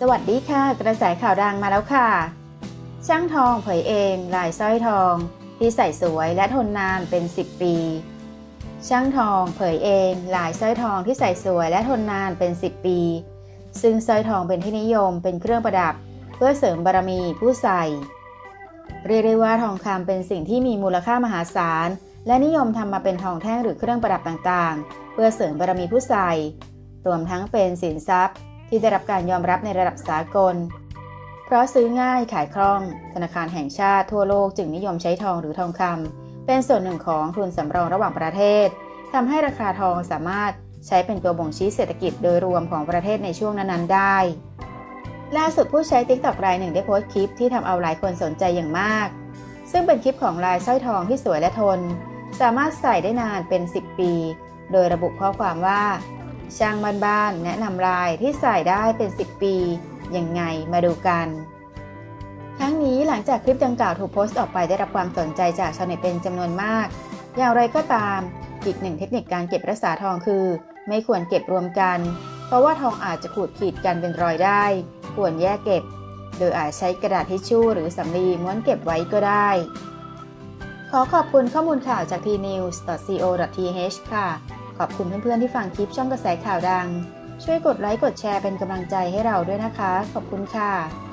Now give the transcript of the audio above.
สวัสดีค่ะ กระแสข่าวดังมาแล้วค่ะ ช่างทองเผยเองลายสร้อยทอง ที่ใส่สวยและทนนานเป็น 10 ปี ช่างทองเผยเองลายสร้อยทองที่ใส่สวยและทนนานเป็น 10 ปี ซึ่งสร้อยทองเป็นที่นิยมเป็นเครื่องประดับ เพื่อเสริมบารมีผู้ใส่เรียกได้ว่าทองคำเป็นสิ่งที่มีมูลค่ามหาศาล และนิยมทำมาเป็นทองแท่งหรือเครื่องประดับต่างๆ เพื่อเสริมบารมีผู้ใส่ รวมทั้งเป็นสินทรัพย์ ที่ได้รับการยอมรับในระดับสากล เพราะซื้อง่ายขายคล่อง ธนาคารแห่งชาติทั่วโลกจึงนิยมใช้ทองหรือทองคำเป็นส่วนหนึ่งของทุนสำรองระหว่างประเทศทำให้ราคาทองสามารถใช้เป็นตัวบ่งชี้เศรษฐกิจโดยรวมของประเทศในช่วงนั้นๆ ได้ ล่าสุดผู้ใช้ TikTok รายหนึ่งได้โพสต์คลิปที่ทำเอาหลายคนสนใจอย่างมาก ซึ่งเป็นคลิปของลายสร้อยทองที่สวยและทน สามารถใส่ได้นานเป็น 10 ปี โดยระบุข้อความว่า ช่างบ้านๆแนะนำลายที่ใส่ได้เป็น 10 ปี ยังไงมาดูกัน ทั้งนี้หลังจากคลิปดังกล่าวถูกโพสต์ออกไปได้รับความสนใจจากชาวเน็ตเป็นจำนวนมาก อย่างไรก็ตาม อีกหนึ่งเทคนิคการเก็บรักษาทองคือ ไม่ควรเก็บรวมกัน เพราะว่าทองอาจจะขูดขีดกันเป็นรอยได้ ควรแยกเก็บ โดยอาจใช้กระดาษทิชชู่หรือสำลีม้วนเก็บไว้ก็ได้ ขอขอบคุณข้อมูลข่าวจาก tnews.co.th ค่ะ ขอบคุณเพื่อนๆที่ฟังคลิปช่องกระแสข่าวดัง ช่วยกดไลค์กดแชร์เป็นกำลังใจให้เราด้วยนะคะ ขอบคุณค่ะ